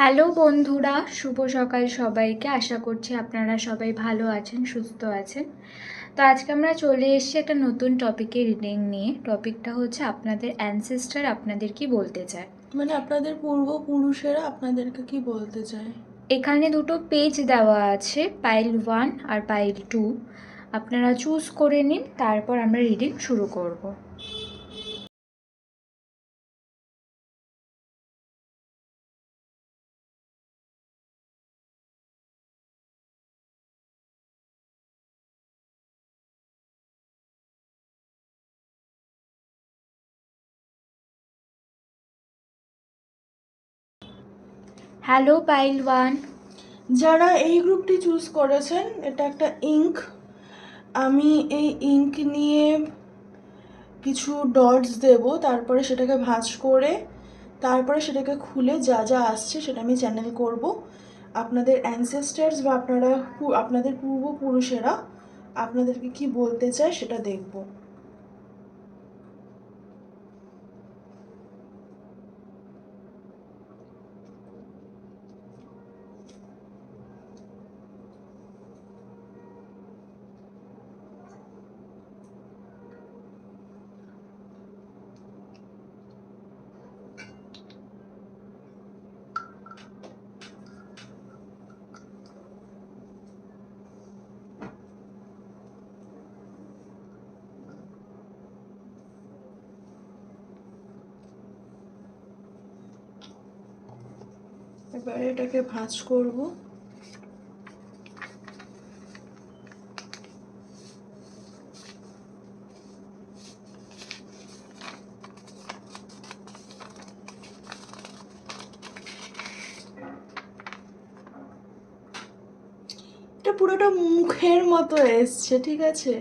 Hello বন্ধুরা শুভ সকাল সবাইকে। আশা করছি আপনারা সবাই ভালো আছেন সুস্থ আছেন। তো আজকে আমরা চলে এসেছি একটা নতুন টপিকের রিডিং নিয়ে। টপিকটা হচ্ছে আপনাদের অ্যানসেস্টার আপনাদের কি বলতে চায়? মানে আপনাদের পূর্বপুরুষেরা আপনাদেরকে কি বলতে চায়? এখানে দুটো পেজ দেওয়া আছে পাইল ওয়ান আর পাইল টু আপনারা চুজ করে নিন তারপর আমরা রিডিং শুরু করব। হ্যালো পাইল ওয়ান যারা এই গ্রুপটি চুজ করেছেন, এটা একটা ইঙ্ক আমি এই ইঙ্ক নিয়ে কিছু ডটস দেব, তারপরে সেটাকে ভাঁজ করে, তারপরে সেটাকে খুলে যা যা আসছে সেটা আমি চ্যানেল করব। আপনাদের অ্যানসেস্টার্স বা আপনারা আপনাদের পূর্বপুরুষেরা আপনাদেরকে কি বলতে চায় সেটা দেখব। এবারে এটাকে ভাঁজ করব। এটা পুরোটা মুখের মতো এসছে, ঠিক আছে?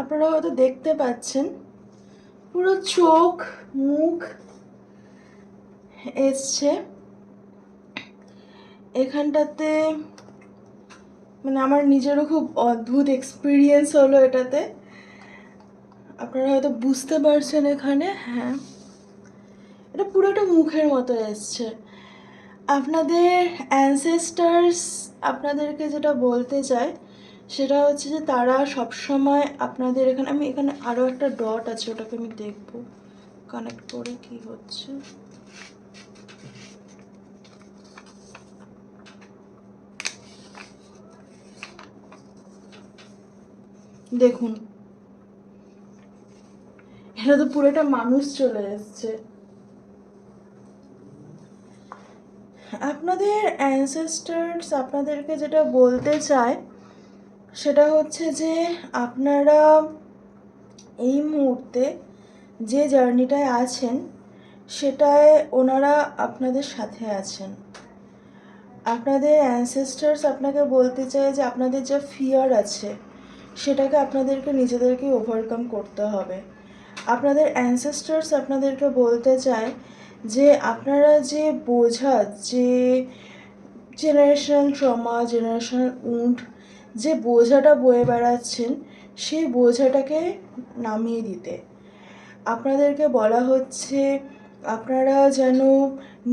আপনারা হয়তো দেখতে পাচ্ছেন, পুরো চোখ, মুখ এসছে। এখানটাতে মানে আমার নিজেরও খুব অদ্ভুত এক্সপিরিয়েন্স হলো এটাতে। আপনারা হয়তো বুঝতে পারছেন এখানে হ্যাঁ। এটা পুরোটা মুখের মতো এসছে। আপনাদের অ্যানসেস্টার্স আপনাদেরকে যেটা বলতে চায় সেটা হচ্ছে যে তারা সবসময় আপনাদের এখানে, আমি এখানে আরও একটা ডট আছে, ওটাকে আমি দেখব। কানেক্ট করে কি হচ্ছে। দেখুন। এটা তো পুরোটা মানুষ চলে এসছে। আপনাদের অ্যানসেস্টার্স আপনাদেরকে যেটা বলতে চায়, সেটা হচ্ছে যে আপনারা এই মুহূর্তে যে জার্নিটায় আছেন, সেটায় ওনারা আপনাদের সাথে আছেন। আপনাদের অ্যানসেস্টার্স আপনাকে বলতে চায় যে আপনাদের যা ফিয়ার আছে সেটাকে আপনাদেরকে নিজেদেরকে ওভারকাম করতে হবে। আপনাদের অ্যানসেস্টার্স আপনাদেরকে বলতে চায় যে আপনারা যে বোঝা, যে জেনারেশনাল ট্রমা জেনারেশনাল উন্ড যে বোঝাটা বয়ে বেড়াচ্ছেন, সেই বোঝাটাকে নামিয়ে দিতে। আপনাদেরকে বলা হচ্ছে, আপনারা যেন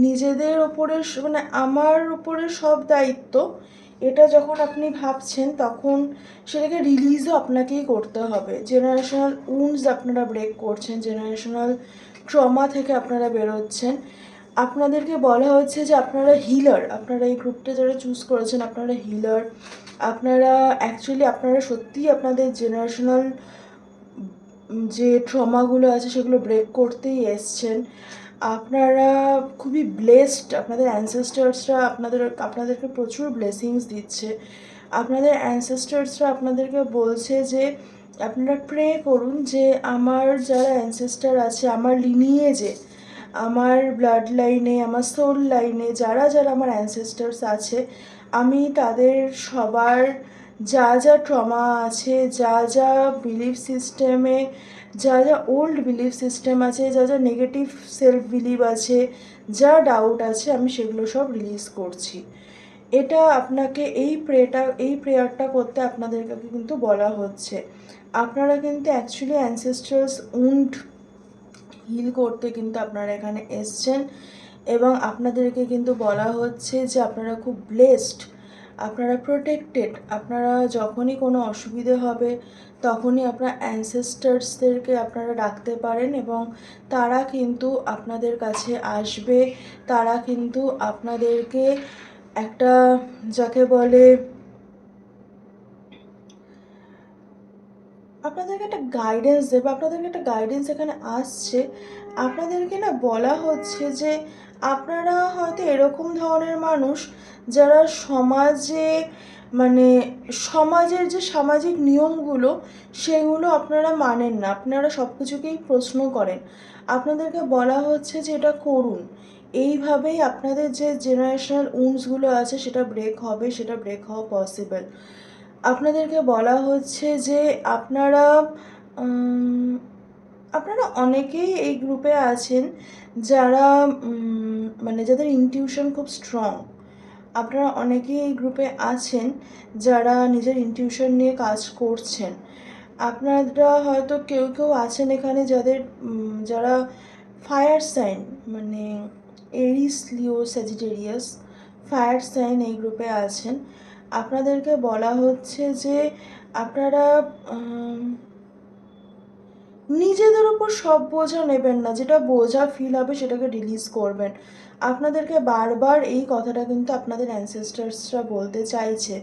নিজেদের ওপরে মানে আমার উপরে সব দায়িত্ব এটা যখন আপনি ভাবছেন, তখন সেটাকে রিলিজও আপনাকেই করতে হবে। জেনারেশনাল উন্ডস আপনারা ব্রেক করছেন জেনারেশনাল ট্রমা থেকে আপনারা বেরোচ্ছেন। আপনাদেরকে বলা হচ্ছে যে আপনারা হিলার আপনারা এই গ্রুপটা যারা চুজ করেছেন, আপনারা হিলার আপনারা অ্যাকচুয়ালি আপনারা সত্যিই আপনাদের জেনারেশনাল যে ট্রমাগুলো আছে, সেগুলো ব্রেক করতেই এসছেন। আপনারা খুবই ব্লেসড আপনাদের অ্যানসেস্টার্সরা আপনাদের, আপনাদেরকে প্রচুর ব্লেসিংস দিচ্ছে। আপনাদের অ্যানসেস্টার্সরা আপনাদেরকে বলছে যে, আপনারা প্রে করুন যে আমার যারা অ্যানসেস্টার আছে, আমার লিনিয়েজে আমার ব্লাড লাইনে আমার সোল লাইনে যারা যারা আমার অ্যানসেস্টার্স আছে, আমি তাদের সবার যা যা ট্রমা আছে, যা যা বিলিফ সিস্টেমে যা যা ওল্ড বিলিফ সিস্টেম আছে, যা যা নেগেটিভ সেলফ বিলিভ আছে, যা ডাউট আছে, আমি সেগুলো সব রিলিজ করছি। এটা আপনাকে এই প্রেটা এই প্রেয়ারটা করতে আপনাদেরকে কিন্তু বলা হচ্ছে। আপনারা কিন্তু অ্যাকচুয়ালি অ্যানসেস্ট্রালস উন্ড হিল করতে কিন্তু আপনারা এখানে এসছেন এবং আপনাদেরকে কিন্তু বলা হচ্ছে যে আপনারা খুব ব্লেসড আপনারা প্রোটেক্টেড আপনারা যখনই কোনো অসুবিধে হবে, তখনই আপনার অ্যানসেস্টার্সদেরকে আপনারা ডাকতে পারেন এবং তারা কিন্তু আপনাদের কাছে আসবে। তারা কিন্তু আপনাদেরকে একটা, যাকে বলে, আপনাদেরকে একটা গাইডেন্স দেবে। আপনাদেরকে একটা গাইডেন্স এখানে আসছে। আপনাদেরকে না বলা হচ্ছে যে আপনারা হয়তো এরকম ধরনের মানুষ যারা সমাজে মানে সমাজের যে সামাজিক নিয়মগুলো, সেগুলো আপনারা মানেন না। আপনারা সব কিছুকেই প্রশ্ন করেন। আপনাদেরকে বলা হচ্ছে যে এটা করুন। এইভাবেই আপনাদের যে জেনারেশনাল উন্সগুলো আছে, সেটা ব্রেক হবে, সেটা ব্রেক হওয়া পসিবল আপনাদেরকে বলা হচ্ছে যে আপনারা আপনারা অনেকেই এই গ্রুপে আছেন যারা মানে যাদের ইনটিউশন খুব স্ট্রং আপনারা অনেকেই এই গ্রুপে আছেন যারা নিজের ইনটিউশন নিয়ে কাজ করছেন। আপনারা হয়তো কেউ কেউ আছেন এখানে যাদের যারা ফায়ার সাইন মানে Aries Leo Sagittarius fire sign এই গ্রুপে আছেন। আপনাদেরকে বলা হচ্ছে যে আপনারা নিজেদের ওপর সব বোঝা নেবেন না, যেটা বোঝা ফিল হবে সেটাকে রিলিজ করবেন। আপনাদেরকে বারবার এই কথাটা কিন্তু আপনাদের অ্যানসেস্টার্সরা বলতে চাইছে।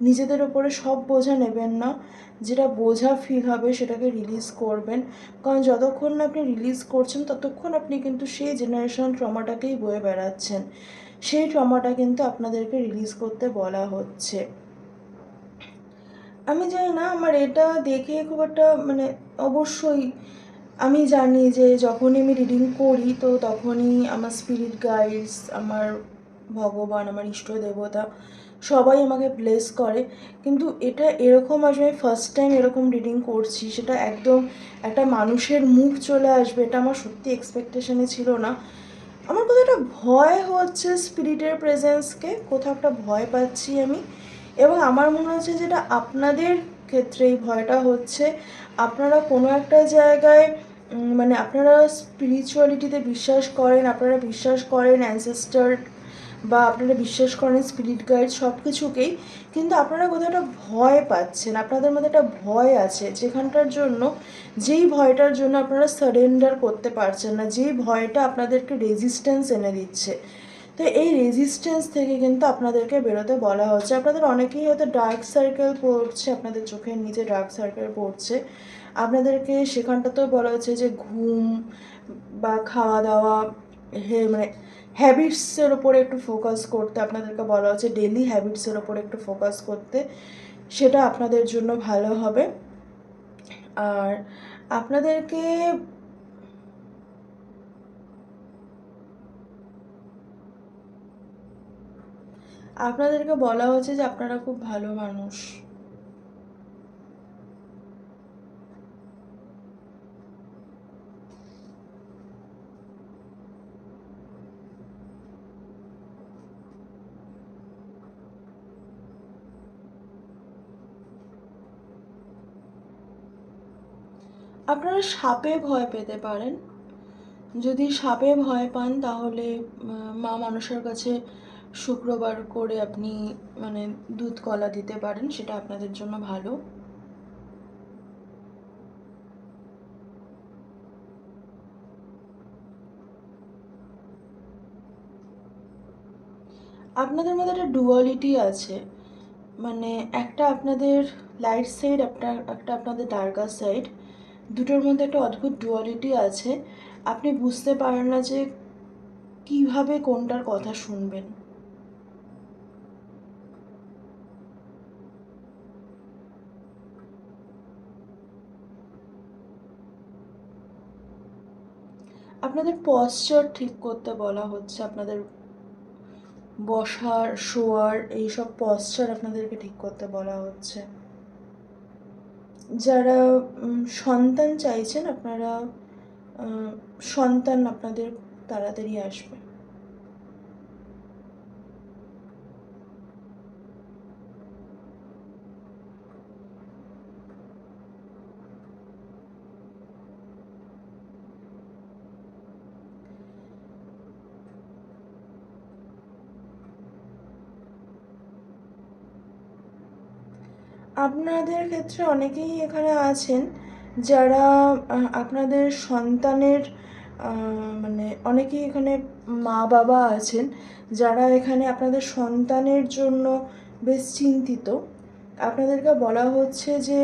নিজেদের ওপরে সব বোঝা নেবেন না, যেটা বোঝা ফিল হবে সেটাকে রিলিজ করবেন। কারণ যতক্ষণ না আপনি রিলিজ করছেন, ততক্ষণ আপনি কিন্তু সেই জেনারেশন ট্রমাটাকেই বয়ে বেড়াচ্ছেন। সেই ট্রমাটা কিন্তু আপনাদেরকে রিলিজ করতে বলা হচ্ছে। আমি জানি না, আমার এটা দেখে খুব একটা মানে অবশ্যই আমি জানি যে যখনই আমি রিডিং করি তো তখনই আমার স্পিরিট গাইডস আমার ভগবান, আমার ইষ্ট দেবতা সবাই আমাকে ব্লেস করে। কিন্তু এটা এরকম আসবে, আমি ফার্স্ট টাইম এরকম রিডিং করছি, সেটা একদম একটা মানুষের মুখ চলে আসবে, এটা আমার সত্যি এক্সপেকটেশনে ছিল না। আমার কোথাও একটা ভয় হচ্ছে স্পিরিটের প্রেজেন্সকে কোথাও একটা ভয় পাচ্ছি আমি। এবং আমার মনে হচ্ছে যেটা আপনাদের ক্ষেত্রে এই ভয়টা হচ্ছে, আপনারা কোনো একটা জায়গায় মানে আপনারা স্পিরিচুয়ালিটিতে বিশ্বাস করেন, আপনারা বিশ্বাস করেন অ্যানসেস্টার বা আপনারা বিশ্বাস করেন স্পিরিট গাইড সব কিছুকেই কিন্তু আপনারা কোথাও একটা ভয় পাচ্ছেন, আপনাদের মধ্যে একটা ভয় আছে যেখানটার জন্য, যেই ভয়টার জন্য আপনারা সারেন্ডার করতে পারছেন না, যেই ভয়টা আপনাদেরকে রেজিস্ট্যান্স এনে দিচ্ছে। তো এই রেজিস্ট্যান্স থেকে কিন্তু আপনাদেরকে বেরোতে বলা হচ্ছে। আপনাদের অনেকেই হয়তো ডার্ক সার্কেল পড়ছে, আপনাদের চোখের নিচে ডার্ক সার্কেল পড়ছে। আপনাদেরকে সেখানটাতেও বলা হচ্ছে যে ঘুম বা খাওয়া দাওয়া হে মানে হ্যাবিটসের ওপরে একটু ফোকাস করতে, আপনাদেরকে বলা হচ্ছে ডেলি হ্যাবিটসের ওপরে একটু ফোকাস করতে। সেটা আপনাদের জন্য ভালো হবে। আর আপনাদেরকে আপনাদেরকে বলা হচ্ছে যে আপনারা খুব ভালো মানুষ। আপনারা সাপে ভয় পেতে পারেন। যদি সাপে ভয় পান, তাহলে মা মানুষের কাছে শুক্রবার করে আপনি মানে দুধ কলা দিতে পারেন, সেটা আপনাদের জন্য ভালো। আপনাদের মধ্যে একটা ডুয়ালিটি আছে। মানে একটা আপনাদের লাইট সাইড একটা একটা আপনাদের ডার্কার সাইড দুটোর মধ্যে একটা অদ্ভুত ডুয়ালিটি আছে। আপনি বুঝতে পারেন না যে কীভাবে কোনটার কথা শুনবেন। আপনাদের পশ্চার ঠিক করতে বলা হচ্ছে, আপনাদের বসার, শোয়ার, এইসব পশ্চার আপনাদেরকে ঠিক করতে বলা হচ্ছে। যারা সন্তান চাইছেন, আপনারা সন্তান আপনাদের, তাড়াতাড়ি আসবে আপনাদের ক্ষেত্রে অনেকেই এখানে আছেন যারা আপনাদের সন্তানের মানে অনেকেই এখানে মা বাবা আছেন যারা এখানে আপনাদের সন্তানের জন্য বেশ চিন্তিত। আপনাদেরকে বলা হচ্ছে যে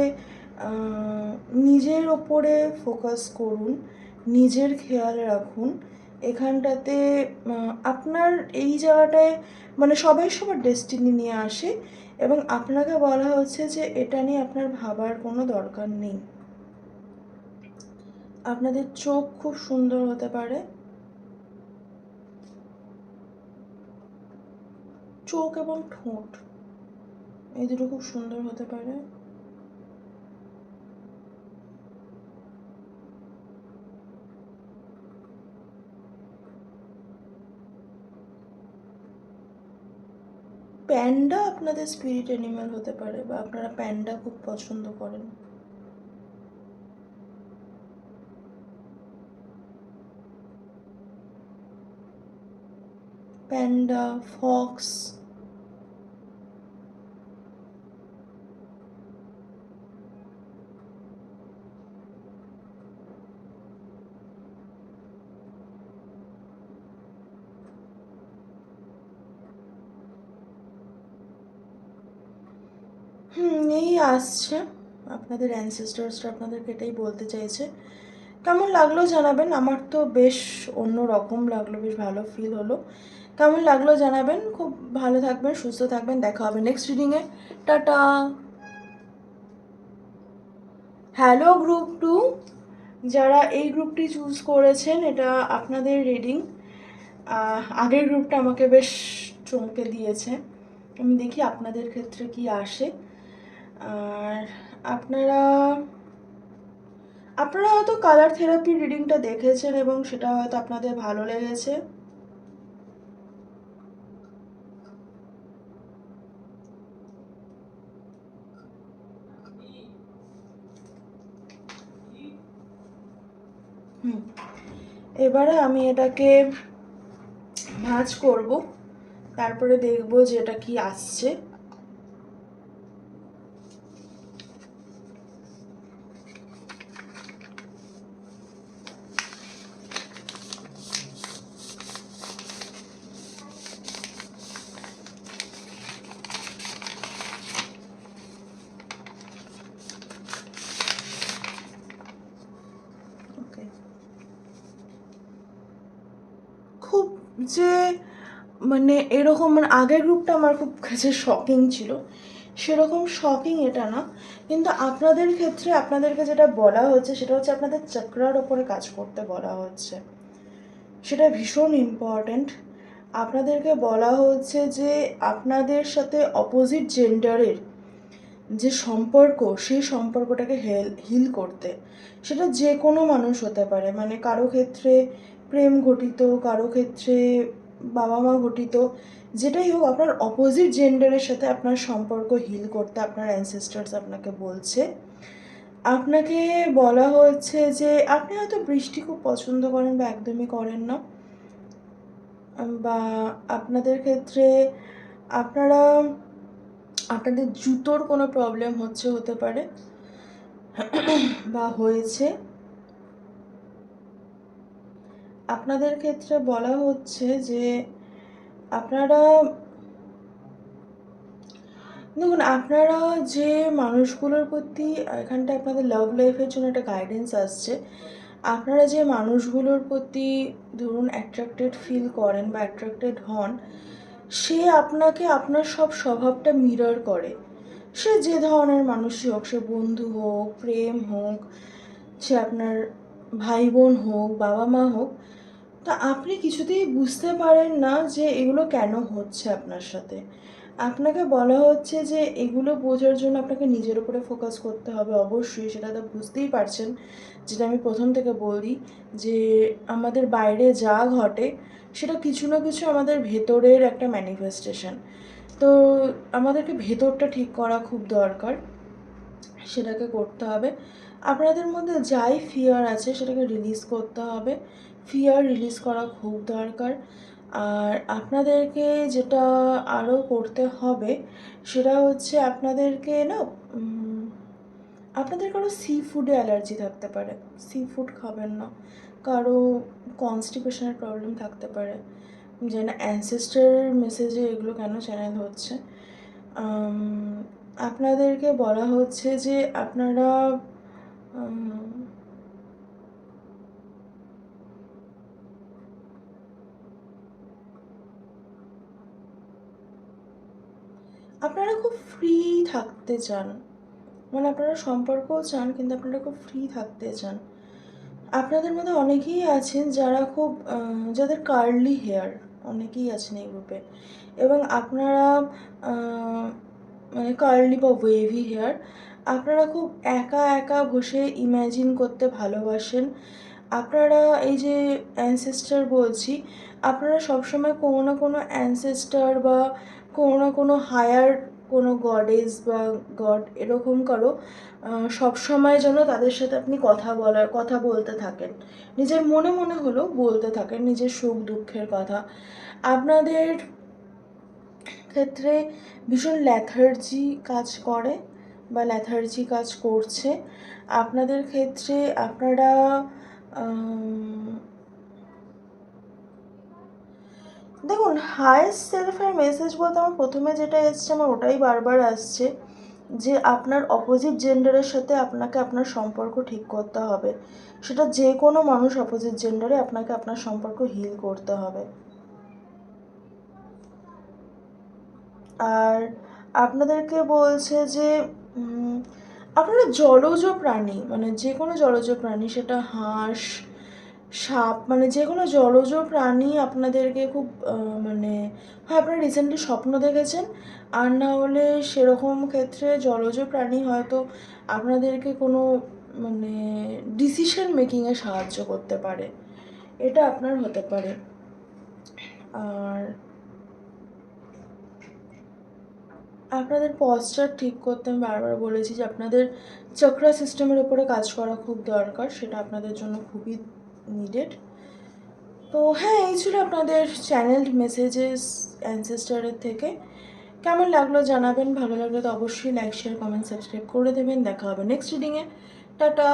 নিজের ওপরে ফোকাস করুন, নিজের খেয়াল রাখুন। এখানটাতে আপনার এই জায়গাটায় মানে সবাই সবার ডেস্টিনি নিয়ে আসে এবং আপনাকে বলা হচ্ছে যে এটা নিয়ে আপনার ভাবার কোনো দরকার নেই। আপনাদের চোখ খুব সুন্দর হতে পারে। চোখ এবং ঠোঁট এই দুটো খুব সুন্দর হতে পারে। প্যান্ডা আপনাদের স্পিরিট অ্যানিমাল হতে পারে বা আপনারা প্যান্ডা খুব পছন্দ করেন। প্যান্ডা ফক্স হুম এই আসছে। আপনাদের অ্যানসেস্টার্সরা আপনাদেরকে এটাই বলতে চাইছে। কেমন লাগল জানাবেন? আমার তো বেশ অন্য রকম লাগল, বেশ ভালো ফিল হলো। কেমন লাগল জানাবেন? খুব ভালো থাকবেন, সুস্থ থাকবেন। দেখা হবে নেক্সট রিডিংয়ে টাটা! হ্যালো গ্রুপ টু যারা এই গ্রুপটি চুজ করেছেন, এটা আপনাদের রিডিং আগের গ্রুপটা আমাকে বেশ চমকে দিয়েছে। আমি দেখি আপনাদের ক্ষেত্রে কি আসে। আর আপনারা আপনারা হয়তো কালার থেরাপি রিডিংটা দেখেছেন এবং সেটা হয়তো আপনাদের ভালো লেগেছে। হুম, এবারে আমি এটাকে ভাঁজ করব, তারপরে দেখব যে এটা কি আসছে ওকে খুব যে মানে এরকম মানে আগের গ্রুপটা আমার খুব কাছে শকিং ছিল। সেরকম শকিং এটা না। কিন্তু আপনাদের ক্ষেত্রে আপনাদেরকে যেটা বলা হচ্ছে সেটা হচ্ছে আপনাদের চক্রার ওপরে কাজ করতে বলা হচ্ছে। সেটা ভীষণ ইম্পর্ট্যান্ট আপনাদেরকে বলা হচ্ছে যে আপনাদের সাথে অপোজিট জেন্ডারের যে সম্পর্ক, সেই সম্পর্কটাকে হেল হিল করতে। সেটা যে কোনো মানুষ হতে পারে। মানে কারও ক্ষেত্রে প্রেম ঘটিত, কারও ক্ষেত্রে বাবা মা ঘটিত যেটাই হোক আপনার অপোজিট জেন্ডারের সাথে আপনার সম্পর্ক হিল করতে আপনার অ্যানসেস্টার্স আপনাকে বলছে। আপনাকে বলা হচ্ছে যে আপনি হয়তো বৃষ্টি খুব পছন্দ করেন বা একদমই করেন না, বা আপনাদের ক্ষেত্রে আপনারা, আপনাদের জুতোর কোনো প্রবলেম হচ্ছে, হতে পারে, বা হয়েছে। আপনাদের ক্ষেত্রে বলা হচ্ছে যে আপনারা, দেখুন, আপনারা যে মানুষগুলোর প্রতি এখানটা আপনাদের লাভ লাইফের জন্য একটা গাইডেন্স আসছে, আপনারা যে মানুষগুলোর প্রতি ধরুন অ্যাট্রাক্টেড ফিল করেন বা অ্যাট্রাক্টেড হন, সে আপনাকে আপনার সব স্বভাবটা মিরর করে। সে যে ধরনের মানুষই হোক, সে বন্ধু হোক, প্রেম হোক, সে আপনার ভাই বোন হোক বাবা মা হোক তা আপনি কিছুতেই বুঝতে পারেন না যে এগুলো কেন হচ্ছে আপনার সাথে। আপনাকে বলা হচ্ছে যে এগুলো বোঝার জন্য আপনাকে নিজের উপরে ফোকাস করতে হবে। অবশ্যই সেটা তো বুঝতেই পারছেন। যেটা আমি প্রথম থেকে বলি যে আমাদের বাইরে যা ঘটে, সেটা কিছু না কিছু আমাদের ভেতরের একটা ম্যানিফেস্টেশন তো আমাদেরকে ভেতরটা ঠিক করা খুব দরকার। সেটাকে করতে হবে। আপনাদের মধ্যে যাই ফিয়ার আছে সেটাকে রিলিজ করতে হবে। ফিয়ার রিলিজ করা খুব দরকার। আর আপনাদেরকে যেটা আরও করতে হবে, সেটা হচ্ছে আপনাদেরকে না আপনাদের কারও সি ফুডে অ্যালার্জি থাকতে পারে। সি ফুড খাবেন না। কারও কনস্টিপেশনের প্রবলেম থাকতে পারে। যে না অ্যানসেস্টার মেসেজে এগুলো কেন চ্যানেল হচ্ছে? আপনাদেরকে বলা হচ্ছে যে আপনারা আপনারা খুব ফ্রি থাকতে চান। মানে আপনারা সম্পর্কও চান, কিন্তু আপনারা খুব ফ্রি থাকতে চান। আপনাদের মধ্যে অনেকেই আছেন যারা খুব যাদের কার্লি হেয়ার অনেকেই আছেন এই গ্রুপে এবং আপনারা মানে কার্লি বা ওয়েভি হেয়ার আপনারা খুব একা একা বসে ইম্যাজিন করতে ভালোবাসেন। আপনারা এই যে অ্যানসেস্টার বলছি, আপনারা সবসময় কোনো না কোনো অ্যানসেস্টার বা কোনো না কোনো হায়ার কোনো গডেস বা গড এরকম কারও সবসময় যেন তাদের সাথে আপনি কথা বলার কথা বলতে থাকেন। নিজের মনে মনে হলেও বলতে থাকেন নিজের সুখ দুঃখের কথা। আপনাদের ক্ষেত্রে ভীষণ ল্যাথার্জি কাজ করে। বা ল্যাথার্জি কাজ করছে, আপনাদের ক্ষেত্রে আপনারা দেখুন হায়েস্ট সেলফের মেসেজ বলতে আমার প্রথমে যেটা এসছে আমার ওটাই বারবার আসছে যে আপনার অপোজিট জেন্ডারের সাথে আপনাকে আপনার সম্পর্ক ঠিক করতে হবে। সেটা যে কোনো মানুষ অপোজিট জেন্ডারে আপনাকে আপনার সম্পর্ক হিল করতে হবে। আর আপনাদেরকে বলছে যে আপনারা জলজ প্রাণী মানে যে কোনো জলজ প্রাণী, সেটা হাঁস, সাপ মানে যে কোনো জলজ প্রাণী আপনাদেরকে খুব মানে হয়, আপনারা রিসেন্টলি স্বপ্ন দেখেছেন? আর না হলে সেরকম ক্ষেত্রে জলজ প্রাণী হয়তো আপনাদেরকে কোনো মানে ডিসিশন মেকিংয়ে সাহায্য করতে পারে। এটা আপনার হতে পারে। আর আপনাদের পশ্চার ঠিক করতে আমি বারবার বলেছি যে আপনাদের চক্রা সিস্টেমের উপরে কাজ করা খুব দরকার, সেটা আপনাদের জন্য খুবই নিডেড তো হ্যাঁ এই ছিল আপনাদের চ্যানেল মেসেজেস অ্যানসেস্টারের থেকে। কেমন লাগল জানাবেন, ভালো লাগলে তো অবশ্যই লাইক শেয়ার কমেন্ট সাবস্ক্রাইব করে দেবেন। দেখা হবে নেক্সট রিডিংয়ে টাটা!